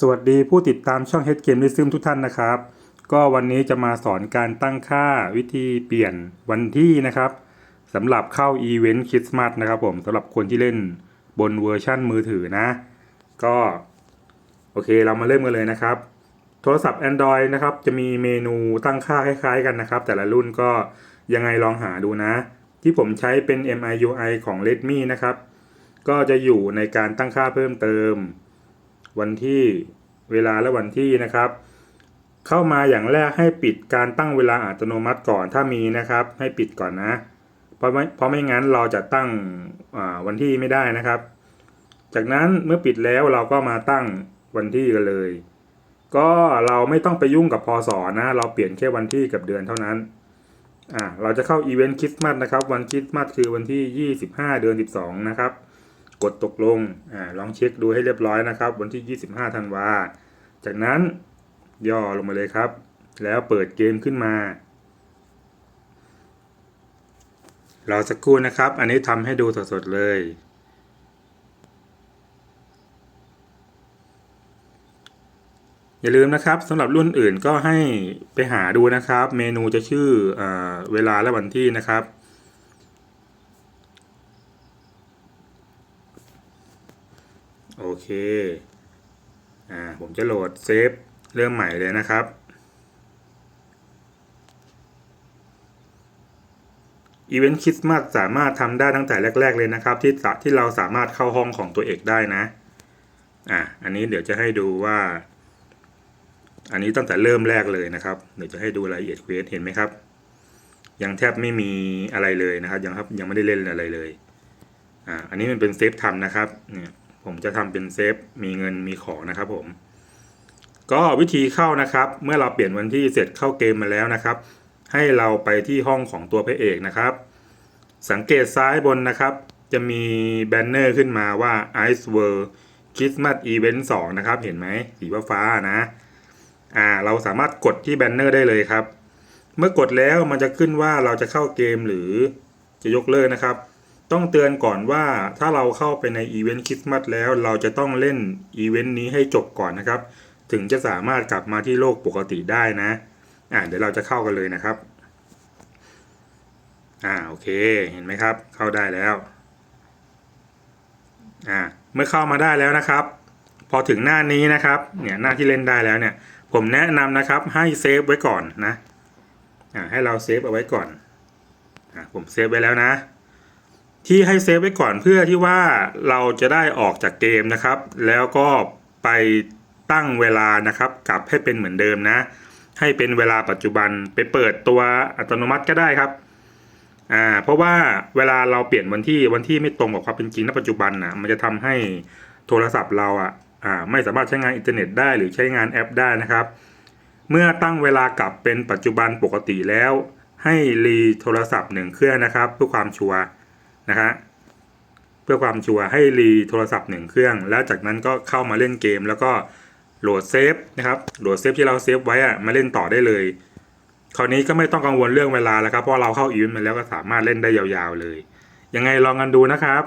สวัสดีผู้ติดตามช่อง Head Game r y t h m ทุกท่านนะครับ ก็วันนี้จะมาสอนการตั้งค่าวิธีเปลี่ยนวันที่นะครับสำหรับเข้าอีเวนต์คริสต์มาสนะครับผมสำหรับคนที่เล่นบนเวอร์ชั่นมือถือนะ ก็ โอเคเรามาเริ่มกันเลยนะครับ โทรศัพท์ Android นะครับ จะมีเมนูตั้งค่าคล้ายๆ กันนะครับ แต่ละรุ่นก็ยังไงลองหาดูนะ ที่ผมใช้เป็น MIUI ของ Redmi นะครับ ก็จะอยู่ในการตั้งค่าเพิ่มเติม วันที่เวลาและวันที่นะครับ เข้ามาอย่างแรกให้ปิดการตั้งเวลาอัตโนมัติก่อนถ้ามีนะครับ ให้ปิดก่อนนะ เพราะไม่เพราะไม่งั้นเราจะตั้งวันที่ไม่ได้นะครับ จากนั้นเมื่อปิดแล้วเราก็มาตั้งวันที่กันเลย ก็เราไม่ต้องไปยุ่งกับพศนะ เราเปลี่ยนแค่วันที่กับเดือนเท่านั้นอ่าเราจะเข้าอีเวนต์คริสต์มาสนะครับ วันคริสต์มาสคือวันที่ 25 เดือน 12 นะครับ กดตกลงอ่าลองเช็คดูให้เรียบร้อยนะครับ วันที่ 25ธันวา จากนั้นย่อลงมาเลยครับ แล้วเปิดเกมขึ้นมารอสักครู่นะครับ อันนี้ทำให้ดูสดๆเลย อย่าลืมนะครับสำหรับรุ่นอื่นก็ให้ไปหาดูนะครับ เมนูจะชื่ออเวลาและวันที่นะครับ โอเค อ่า ผมจะโหลดเซฟเริ่มใหม่เลยนะครับ อีเวนต์คริสต์มาสสามารถทำได้ตั้งแต่แรก ๆ เลยนะครับ ที่สะที่เราสามารถเข้าห้องของตัวเอกได้นะ อะอันนี้เดี๋ยวจะให้ดูว่า อันนี้ตั้งแต่เริ่มแรกเลยนะครับ เดี๋ยวจะให้ดูรายละเอียดเควสเห็นไหมครับ ยังแทบไม่มีอะไรเลยนะครับ ยังครับยังไม่ได้เล่นอะไรเลย อ่า อันนี้มันเป็นเซฟทำนะครับ เนี่ย ผมจะทำเป็นเซฟมีเงินมีของนะครับผม ก็วิธีเข้านะครับ เมื่อเราเปลี่ยนวันที่เสร็จเข้าเกมมาแล้วนะครับ ให้เราไปที่ห้องของตัวพระเอกนะครับ สังเกตซ้ายบนนะครับ จะมีแบนเนอร์ขึ้นมาว่า Ice World Christmas Event 2 นะครับ เห็นไหมสีฟ้านะ อ่า เราสามารถกดที่แบนเนอร์ได้เลยครับ เมื่อกดแล้วมันจะขึ้นว่าเราจะเข้าเกมหรือจะยกเลิกนะครับ ต้องเตือนก่อนว่าถ้าเราเข้าไปในอีเวนต์คริสต์มาสแล้วเราจะต้องเล่นอีเวนต์นี้ให้จบก่อนนะครับ ถึงจะสามารถกลับมาที่โลกปกติได้นะอ่าเดี๋ยวเราจะเข้ากันเลยนะครับอ่าโอเคเห็นไหมครับ เข้าได้แล้วอ่าเมื่อเข้ามาได้แล้วนะครับ พอถึงหน้านี้นะครับเนี่ยหน้าที่เล่นได้แล้วเนี่ย ผมแนะนำนะครับให้เซฟไว้ก่อนนะอ่าให้เราเซฟเอาไว้ก่อนอ่าผมเซฟไว้แล้วนะ ที่ให้เซฟไว้ก่อนเพื่อที่ว่าเราจะได้ออกจากเกมนะครับ แล้วก็ไปตั้งเวลานะครับกลับให้เป็นเหมือนเดิมนะ ให้เป็นเวลาปัจจุบันไปเปิดตัวอัตโนมัติก็ได้ครับอ่าเพราะว่าเวลาเราเปลี่ยนวันที่วันที่ไม่ตรงกับความเป็นจริงณปัจจุบันนะมันจะทำให้โทรศัพท์เราอะอ่าไม่สามารถใช้งานอินเทอร์เน็ตได้หรือใช้งานแอปได้นะครับ เมื่อตั้งเวลากลับเป็นปัจจุบันปกติแล้ว ให้รีโทรศัพท์หนึ่งเครื่องนะครับเพื่อความชัวร์ นะฮะเพื่อความชัวร์ให้รีโทรศัพท์หนึ่งเครื่อง แล้วจากนั้นก็เข้ามาเล่นเกม แล้วก็โหลดเซฟนะครับโหลดเซฟที่เราเซฟไว้อะมาเล่นต่อได้เลย คราวนี้ก็ไม่ต้องกังวลเรื่องเวลาแล้วครับเพราะเราเข้าอีเวนต์มาแล้วก็สามารถเล่นได้ยาวๆเลยยังไงลองกันดูนะครับ